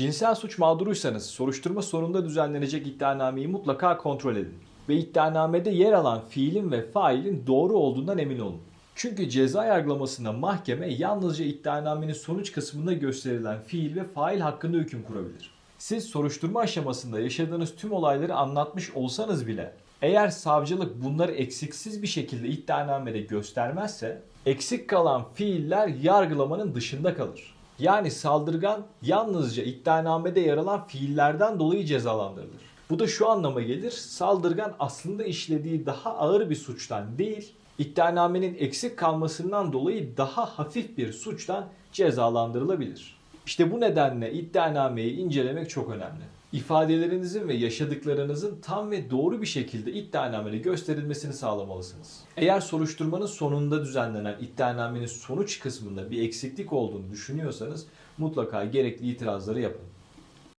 Cinsel suç mağduruysanız soruşturma sonunda düzenlenecek iddianameyi mutlaka kontrol edin. Ve iddianamede yer alan fiilin ve failin doğru olduğundan emin olun. Çünkü ceza yargılamasında mahkeme yalnızca iddianamenin sonuç kısmında gösterilen fiil ve fail hakkında hüküm kurabilir. Siz soruşturma aşamasında yaşadığınız tüm olayları anlatmış olsanız bile eğer savcılık bunları eksiksiz bir şekilde iddianamede göstermezse eksik kalan fiiller yargılamanın dışında kalır. Yani saldırgan yalnızca iddianamede yer alan fiillerden dolayı cezalandırılır. Bu da şu anlama gelir. Saldırgan aslında işlediği daha ağır bir suçtan değil, iddianamenin eksik kalmasından dolayı daha hafif bir suçtan cezalandırılabilir. İşte bu nedenle iddianameyi incelemek çok önemli. İfadelerinizin ve yaşadıklarınızın tam ve doğru bir şekilde iddianamede gösterilmesini sağlamalısınız. Eğer soruşturmanın sonunda düzenlenen iddianamenin sonuç kısmında bir eksiklik olduğunu düşünüyorsanız mutlaka gerekli itirazları yapın.